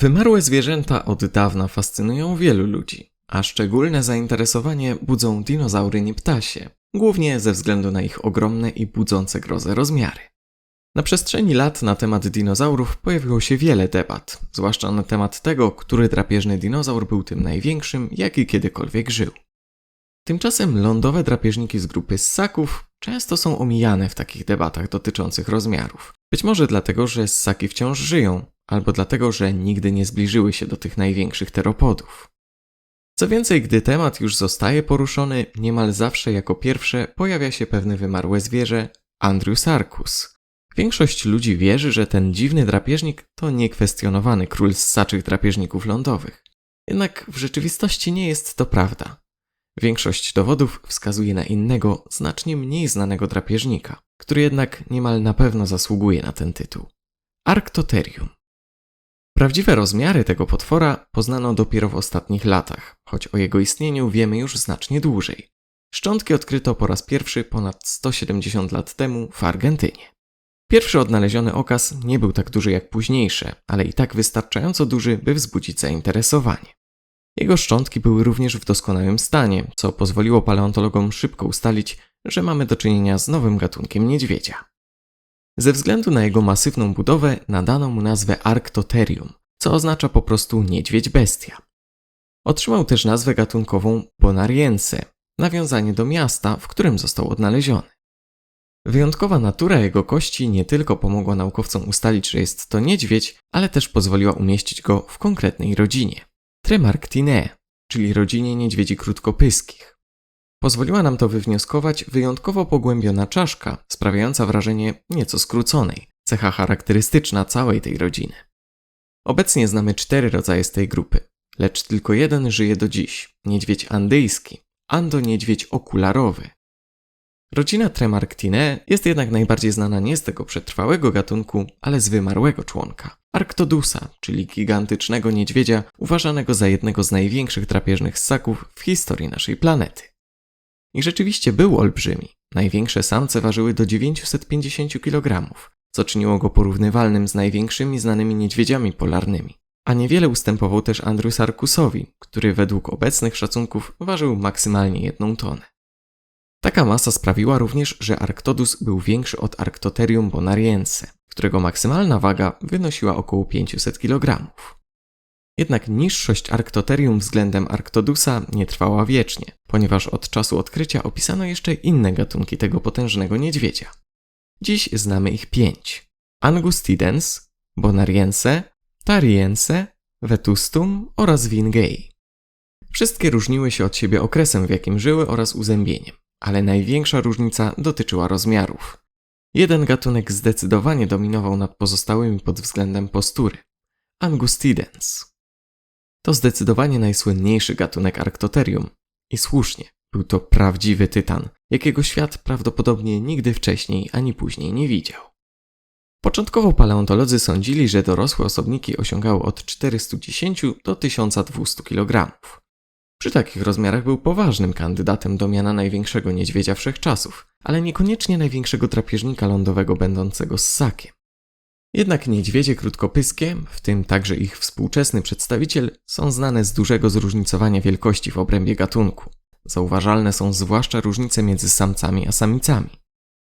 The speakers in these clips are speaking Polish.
Wymarłe zwierzęta od dawna fascynują wielu ludzi, a szczególne zainteresowanie budzą dinozaury niptasie, głównie ze względu na ich ogromne i budzące grozę rozmiary. Na przestrzeni lat na temat dinozaurów pojawiło się wiele debat, zwłaszcza na temat tego, który drapieżny dinozaur był tym największym, jaki kiedykolwiek żył. Tymczasem lądowe drapieżniki z grupy ssaków często są omijane w takich debatach dotyczących rozmiarów. Być może dlatego, że ssaki wciąż żyją, albo dlatego, że nigdy nie zbliżyły się do tych największych teropodów. Co więcej, gdy temat już zostaje poruszony, niemal zawsze jako pierwsze pojawia się pewne wymarłe zwierzę Andriusarchus. Większość ludzi wierzy, że ten dziwny drapieżnik to niekwestionowany król ssaczych drapieżników lądowych. Jednak w rzeczywistości nie jest to prawda. Większość dowodów wskazuje na innego, znacznie mniej znanego drapieżnika, który jednak niemal na pewno zasługuje na ten tytuł. Arctotherium. Prawdziwe rozmiary tego potwora poznano dopiero w ostatnich latach, choć o jego istnieniu wiemy już znacznie dłużej. Szczątki odkryto po raz pierwszy ponad 170 lat temu w Argentynie. Pierwszy odnaleziony okaz nie był tak duży jak późniejsze, ale i tak wystarczająco duży, by wzbudzić zainteresowanie. Jego szczątki były również w doskonałym stanie, co pozwoliło paleontologom szybko ustalić, że mamy do czynienia z nowym gatunkiem niedźwiedzia. Ze względu na jego masywną budowę nadano mu nazwę Arctotherium, co oznacza po prostu niedźwiedź bestia. Otrzymał też nazwę gatunkową Bonariense, nawiązanie do miasta, w którym został odnaleziony. Wyjątkowa natura jego kości nie tylko pomogła naukowcom ustalić, że jest to niedźwiedź, ale też pozwoliła umieścić go w konkretnej rodzinie. Tremarctinae, czyli rodzinie niedźwiedzi krótkopyskich. Pozwoliła nam to wywnioskować wyjątkowo pogłębiona czaszka, sprawiająca wrażenie nieco skróconej, cecha charakterystyczna całej tej rodziny. Obecnie znamy cztery rodzaje z tej grupy, lecz tylko jeden żyje do dziś niedźwiedź andyjski, ando-niedźwiedź okularowy. Rodzina Tremarctinae jest jednak najbardziej znana nie z tego przetrwałego gatunku, ale z wymarłego członka Arctodusa, czyli gigantycznego niedźwiedzia uważanego za jednego z największych drapieżnych ssaków w historii naszej planety. I rzeczywiście był olbrzymi. Największe samce ważyły do 950 kg, co czyniło go porównywalnym z największymi znanymi niedźwiedziami polarnymi. A niewiele ustępował też Andrewsarkusowi, który według obecnych szacunków ważył maksymalnie jedną tonę. Taka masa sprawiła również, że Arctodus był większy od Arctotherium bonariense, którego maksymalna waga wynosiła około 500 kg. Jednak niższość Arctotherium względem Arctodusa nie trwała wiecznie, ponieważ od czasu odkrycia opisano jeszcze inne gatunki tego potężnego niedźwiedzia. Dziś znamy ich pięć: Angustidens, Bonariense, Tariense, Vetustum oraz Wingei. Wszystkie różniły się od siebie okresem, w jakim żyły oraz uzębieniem, ale największa różnica dotyczyła rozmiarów. Jeden gatunek zdecydowanie dominował nad pozostałymi pod względem postury Angustidens. To zdecydowanie najsłynniejszy gatunek Arctotherium. I słusznie, był to prawdziwy tytan, jakiego świat prawdopodobnie nigdy wcześniej ani później nie widział. Początkowo paleontolodzy sądzili, że dorosłe osobniki osiągały od 410 do 1200 kg. Przy takich rozmiarach był poważnym kandydatem do miana największego niedźwiedzia wszechczasów, ale niekoniecznie największego drapieżnika lądowego będącego ssakiem. Jednak niedźwiedzie krótkopyskie, w tym także ich współczesny przedstawiciel, są znane z dużego zróżnicowania wielkości w obrębie gatunku. Zauważalne są zwłaszcza różnice między samcami a samicami.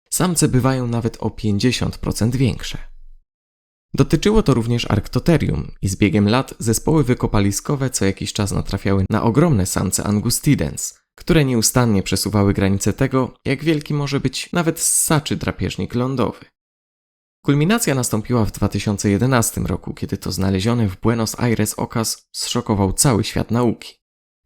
Samce bywają nawet o 50% większe. Dotyczyło to również Arctotherium i z biegiem lat zespoły wykopaliskowe co jakiś czas natrafiały na ogromne samce Angustidens, które nieustannie przesuwały granice tego, jak wielki może być nawet ssaczy drapieżnik lądowy. Kulminacja nastąpiła w 2011 roku, kiedy to znaleziony w Buenos Aires okaz zszokował cały świat nauki.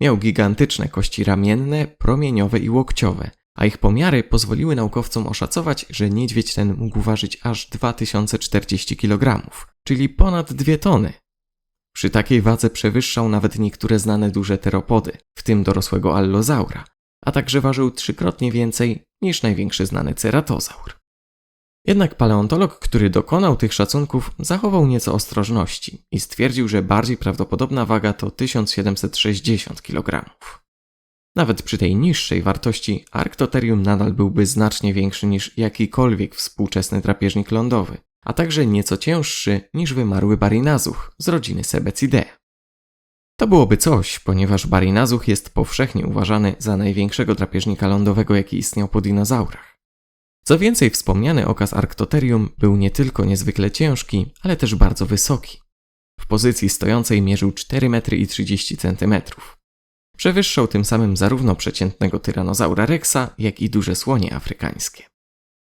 Miał gigantyczne kości ramienne, promieniowe i łokciowe, a ich pomiary pozwoliły naukowcom oszacować, że niedźwiedź ten mógł ważyć aż 2040 kg, czyli ponad 2 tony. Przy takiej wadze przewyższał nawet niektóre znane duże teropody, w tym dorosłego allozaura, a także ważył trzykrotnie więcej niż największy znany ceratozaur. Jednak paleontolog, który dokonał tych szacunków, zachował nieco ostrożności i stwierdził, że bardziej prawdopodobna waga to 1760 kg. Nawet przy tej niższej wartości Arctotherium nadal byłby znacznie większy niż jakikolwiek współczesny drapieżnik lądowy, a także nieco cięższy niż wymarły barinazuch z rodziny Sebecidae. To byłoby coś, ponieważ barinazuch jest powszechnie uważany za największego drapieżnika lądowego, jaki istniał po dinozaurach. Co więcej, wspomniany okaz Arctotherium był nie tylko niezwykle ciężki, ale też bardzo wysoki. W pozycji stojącej mierzył 4,30 m. Przewyższał tym samym zarówno przeciętnego tyranozaura rexa, jak i duże słonie afrykańskie.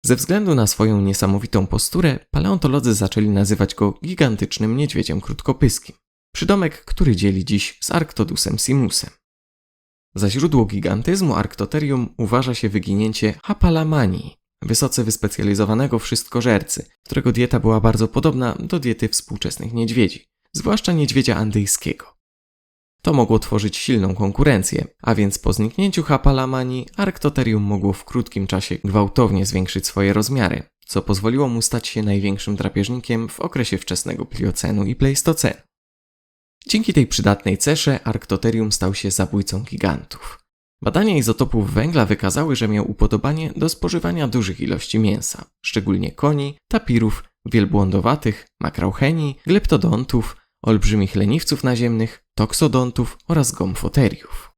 Ze względu na swoją niesamowitą posturę, paleontolodzy zaczęli nazywać go gigantycznym niedźwiedziem krótkopyskim. Przydomek, który dzieli dziś z Arctodusem simusem. Za źródło gigantyzmu Arctotherium uważa się wyginięcie Hapalamanii, wysoce wyspecjalizowanego wszystkożercy, którego dieta była bardzo podobna do diety współczesnych niedźwiedzi, zwłaszcza niedźwiedzia andyjskiego. To mogło tworzyć silną konkurencję, a więc po zniknięciu Hapalamanii Arctotherium mogło w krótkim czasie gwałtownie zwiększyć swoje rozmiary, co pozwoliło mu stać się największym drapieżnikiem w okresie wczesnego pliocenu i pleistocenu. Dzięki tej przydatnej cesze Arctotherium stał się zabójcą gigantów. Badania izotopów węgla wykazały, że miał upodobanie do spożywania dużych ilości mięsa, szczególnie koni, tapirów, wielbłądowatych, makraucheni, gleptodontów, olbrzymich leniwców naziemnych, toksodontów oraz gomfoteriów.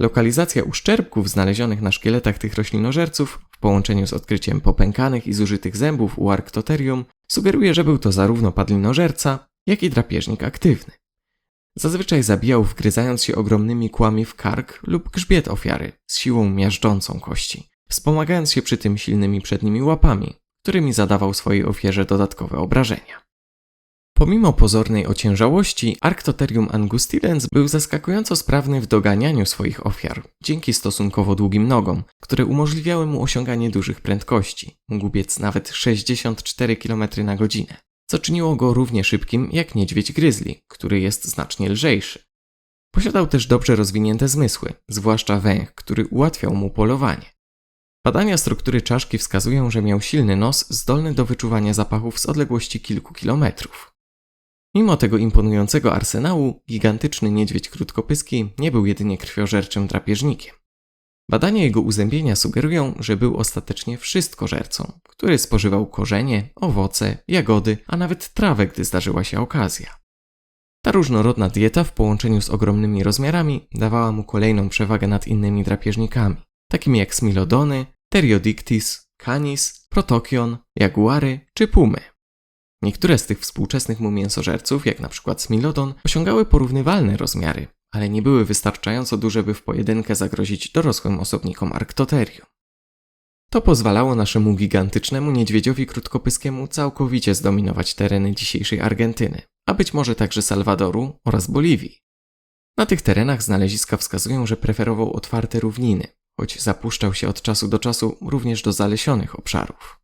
Lokalizacja uszczerbków znalezionych na szkieletach tych roślinożerców w połączeniu z odkryciem popękanych i zużytych zębów u Arctotherium sugeruje, że był to zarówno padlinożerca, jak i drapieżnik aktywny. Zazwyczaj zabijał wgryzając się ogromnymi kłami w kark lub grzbiet ofiary z siłą miażdżącą kości, wspomagając się przy tym silnymi przednimi łapami, którymi zadawał swojej ofierze dodatkowe obrażenia. Pomimo pozornej ociężałości, Arctotherium angustidens był zaskakująco sprawny w doganianiu swoich ofiar, dzięki stosunkowo długim nogom, które umożliwiały mu osiąganie dużych prędkości. Mógł biec nawet 64 km na godzinę co czyniło go równie szybkim jak niedźwiedź gryzli, który jest znacznie lżejszy. Posiadał też dobrze rozwinięte zmysły, zwłaszcza węch, który ułatwiał mu polowanie. Badania struktury czaszki wskazują, że miał silny nos zdolny do wyczuwania zapachów z odległości kilku kilometrów. Mimo tego imponującego arsenału, gigantyczny niedźwiedź krótkopyski nie był jedynie krwiożerczym drapieżnikiem. Badania jego uzębienia sugerują, że był ostatecznie wszystkożercą, który spożywał korzenie, owoce, jagody, a nawet trawę, gdy zdarzyła się okazja. Ta różnorodna dieta w połączeniu z ogromnymi rozmiarami dawała mu kolejną przewagę nad innymi drapieżnikami, takimi jak smilodony, Teriodictis, Canis, Protokion, jaguary czy pumy. Niektóre z tych współczesnych mu mięsożerców, jak na przykład smilodon, osiągały porównywalne rozmiary, ale nie były wystarczająco duże, by w pojedynkę zagrozić dorosłym osobnikom Arctotherium. To pozwalało naszemu gigantycznemu niedźwiedziowi krótkopyskiemu całkowicie zdominować tereny dzisiejszej Argentyny, a być może także Salwadoru oraz Boliwii. Na tych terenach znaleziska wskazują, że preferował otwarte równiny, choć zapuszczał się od czasu do czasu również do zalesionych obszarów.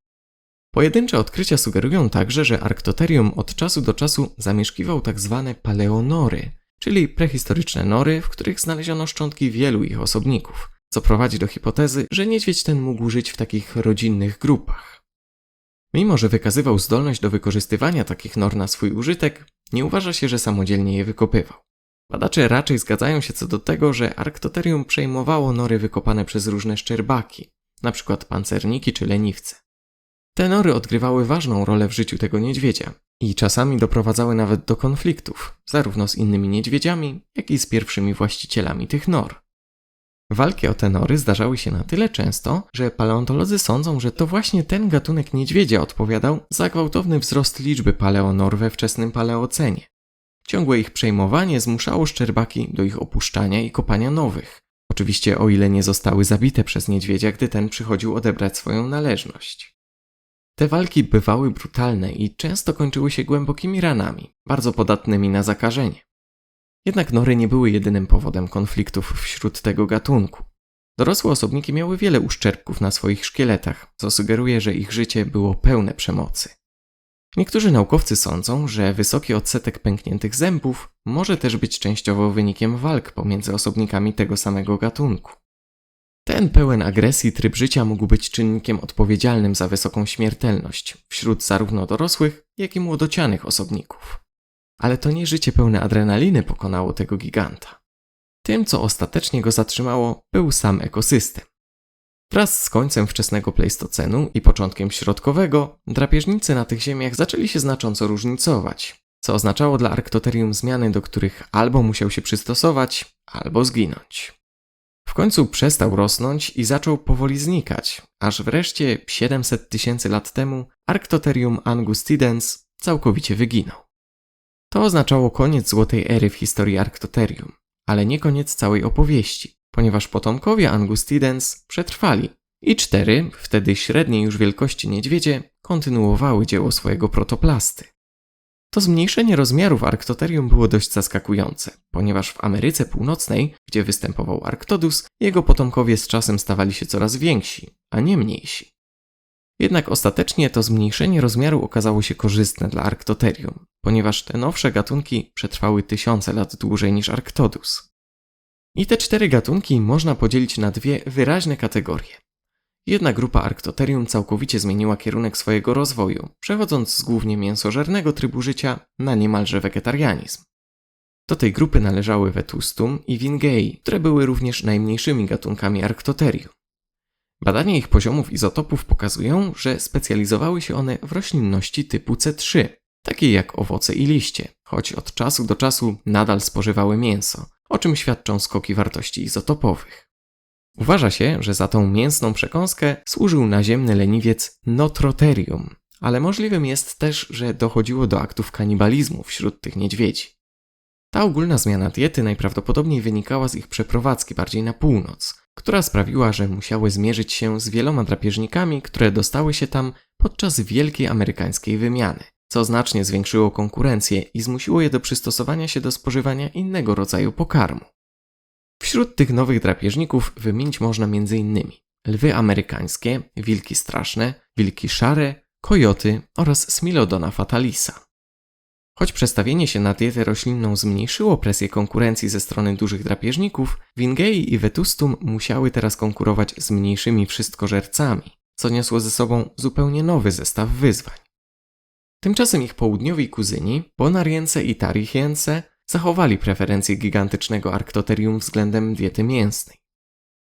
Pojedyncze odkrycia sugerują także, że Arctotherium od czasu do czasu zamieszkiwał tzw. Tak paleonory, czyli prehistoryczne nory, w których znaleziono szczątki wielu ich osobników, co prowadzi do hipotezy, że niedźwiedź ten mógł żyć w takich rodzinnych grupach. Mimo, że wykazywał zdolność do wykorzystywania takich nor na swój użytek, nie uważa się, że samodzielnie je wykopywał. Badacze raczej zgadzają się co do tego, że Arctotherium przejmowało nory wykopane przez różne szczerbaki, np. pancerniki czy leniwce. Te nory odgrywały ważną rolę w życiu tego niedźwiedzia i czasami doprowadzały nawet do konfliktów, zarówno z innymi niedźwiedziami, jak i z pierwszymi właścicielami tych nor. Walki o te nory zdarzały się na tyle często, że paleontolodzy sądzą, że to właśnie ten gatunek niedźwiedzia odpowiadał za gwałtowny wzrost liczby paleonor we wczesnym paleocenie. Ciągłe ich przejmowanie zmuszało szczerbaki do ich opuszczania i kopania nowych. Oczywiście o ile nie zostały zabite przez niedźwiedzia, gdy ten przychodził odebrać swoją należność. Te walki bywały brutalne i często kończyły się głębokimi ranami, bardzo podatnymi na zakażenie. Jednak nory nie były jedynym powodem konfliktów wśród tego gatunku. Dorosłe osobniki miały wiele uszczerbków na swoich szkieletach, co sugeruje, że ich życie było pełne przemocy. Niektórzy naukowcy sądzą, że wysoki odsetek pękniętych zębów może też być częściowo wynikiem walk pomiędzy osobnikami tego samego gatunku. Ten pełen agresji tryb życia mógł być czynnikiem odpowiedzialnym za wysoką śmiertelność wśród zarówno dorosłych, jak i młodocianych osobników. Ale to nie życie pełne adrenaliny pokonało tego giganta. Tym, co ostatecznie go zatrzymało, był sam ekosystem. Wraz z końcem wczesnego pleistocenu i początkiem środkowego, drapieżnicy na tych ziemiach zaczęli się znacząco różnicować, co oznaczało dla Arctotherium zmiany, do których albo musiał się przystosować, albo zginąć. W końcu przestał rosnąć i zaczął powoli znikać, aż wreszcie 700 tysięcy lat temu Arctotherium angustidens całkowicie wyginął. To oznaczało koniec złotej ery w historii Arctotherium, ale nie koniec całej opowieści, ponieważ potomkowie angustidens przetrwali i cztery, wtedy średniej już wielkości niedźwiedzie, kontynuowały dzieło swojego protoplasty. To zmniejszenie rozmiarów Arctotherium było dość zaskakujące, ponieważ w Ameryce Północnej, gdzie występował Arctodus, jego potomkowie z czasem stawali się coraz więksi, a nie mniejsi. Jednak ostatecznie to zmniejszenie rozmiaru okazało się korzystne dla Arctotherium, ponieważ te nowsze gatunki przetrwały tysiące lat dłużej niż Arctodus. I te cztery gatunki można podzielić na dwie wyraźne kategorie. Jedna grupa Arctotherium całkowicie zmieniła kierunek swojego rozwoju, przechodząc z głównie mięsożernego trybu życia na niemalże wegetarianizm. Do tej grupy należały Vetustum i Wingei, które były również najmniejszymi gatunkami Arctotherium. Badania ich poziomów izotopów pokazują, że specjalizowały się one w roślinności typu C3, takiej jak owoce i liście, choć od czasu do czasu nadal spożywały mięso, o czym świadczą skoki wartości izotopowych. Uważa się, że za tą mięsną przekąskę służył naziemny leniwiec Notrotherium, ale możliwym jest też, że dochodziło do aktów kanibalizmu wśród tych niedźwiedzi. Ta ogólna zmiana diety najprawdopodobniej wynikała z ich przeprowadzki bardziej na północ, która sprawiła, że musiały zmierzyć się z wieloma drapieżnikami, które dostały się tam podczas wielkiej amerykańskiej wymiany, co znacznie zwiększyło konkurencję i zmusiło je do przystosowania się do spożywania innego rodzaju pokarmu. Wśród tych nowych drapieżników wymienić można m.in. lwy amerykańskie, wilki straszne, wilki szare, kojoty oraz Smilodona fatalisa. Choć przestawienie się na dietę roślinną zmniejszyło presję konkurencji ze strony dużych drapieżników, Wingei i Vetustum musiały teraz konkurować z mniejszymi wszystkożercami, co niosło ze sobą zupełnie nowy zestaw wyzwań. Tymczasem ich południowi kuzyni, Bonarience i Tarichience, zachowali preferencje gigantycznego Arctotherium względem diety mięsnej.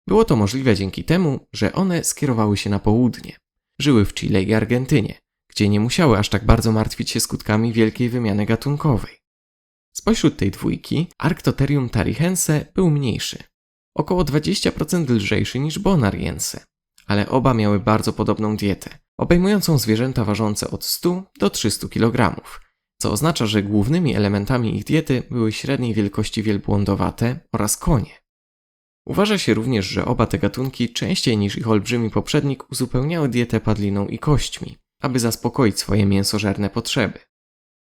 Było to możliwe dzięki temu, że one skierowały się na południe. Żyły w Chile i Argentynie, gdzie nie musiały aż tak bardzo martwić się skutkami wielkiej wymiany gatunkowej. Spośród tej dwójki Arctotherium tarihense był mniejszy, około 20% lżejszy niż Bonariense, ale oba miały bardzo podobną dietę, obejmującą zwierzęta ważące od 100 do 300 kg, co oznacza, że głównymi elementami ich diety były średniej wielkości wielbłądowate oraz konie. Uważa się również, że oba te gatunki częściej niż ich olbrzymi poprzednik uzupełniały dietę padliną i kośćmi, aby zaspokoić swoje mięsożerne potrzeby.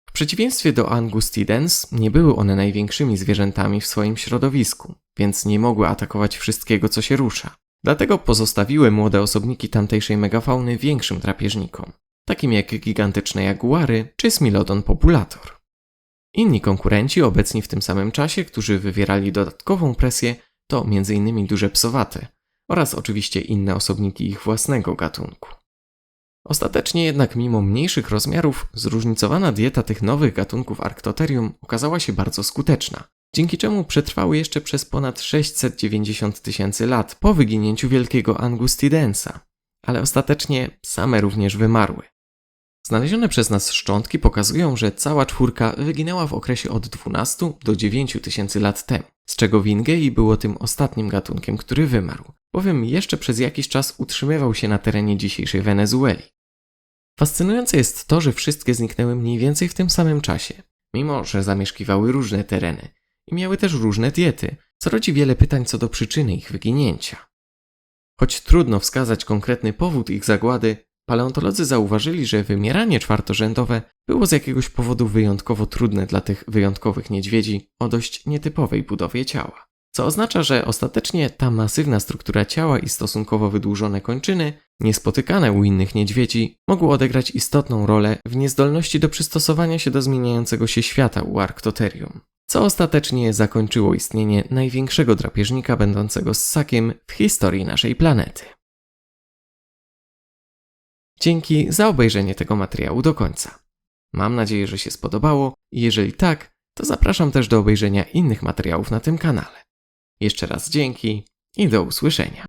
W przeciwieństwie do Angustidens nie były one największymi zwierzętami w swoim środowisku, więc nie mogły atakować wszystkiego, co się rusza. Dlatego pozostawiły młode osobniki tamtejszej megafauny większym drapieżnikom, takim jak gigantyczne jaguary czy Smilodon populator. Inni konkurenci obecni w tym samym czasie, którzy wywierali dodatkową presję, to m.in. duże psowate oraz oczywiście inne osobniki ich własnego gatunku. Ostatecznie jednak mimo mniejszych rozmiarów, zróżnicowana dieta tych nowych gatunków Arctotherium okazała się bardzo skuteczna, dzięki czemu przetrwały jeszcze przez ponad 690 tysięcy lat po wyginięciu wielkiego Angustidensa, ale ostatecznie same również wymarły. Znalezione przez nas szczątki pokazują, że cała czwórka wyginęła w okresie od 12 do 9 tysięcy lat temu, z czego Wingei było tym ostatnim gatunkiem, który wymarł, bowiem jeszcze przez jakiś czas utrzymywał się na terenie dzisiejszej Wenezueli. Fascynujące jest to, że wszystkie zniknęły mniej więcej w tym samym czasie, mimo że zamieszkiwały różne tereny i miały też różne diety, co rodzi wiele pytań co do przyczyny ich wyginięcia. Choć trudno wskazać konkretny powód ich zagłady, paleontolodzy zauważyli, że wymieranie czwartorzędowe było z jakiegoś powodu wyjątkowo trudne dla tych wyjątkowych niedźwiedzi o dość nietypowej budowie ciała. Co oznacza, że ostatecznie ta masywna struktura ciała i stosunkowo wydłużone kończyny, niespotykane u innych niedźwiedzi, mogły odegrać istotną rolę w niezdolności do przystosowania się do zmieniającego się świata u Arctotherium co ostatecznie zakończyło istnienie największego drapieżnika będącego ssakiem w historii naszej planety. Dzięki za obejrzenie tego materiału do końca. Mam nadzieję, że się spodobało i jeżeli tak, to zapraszam też do obejrzenia innych materiałów na tym kanale. Jeszcze raz dzięki i do usłyszenia.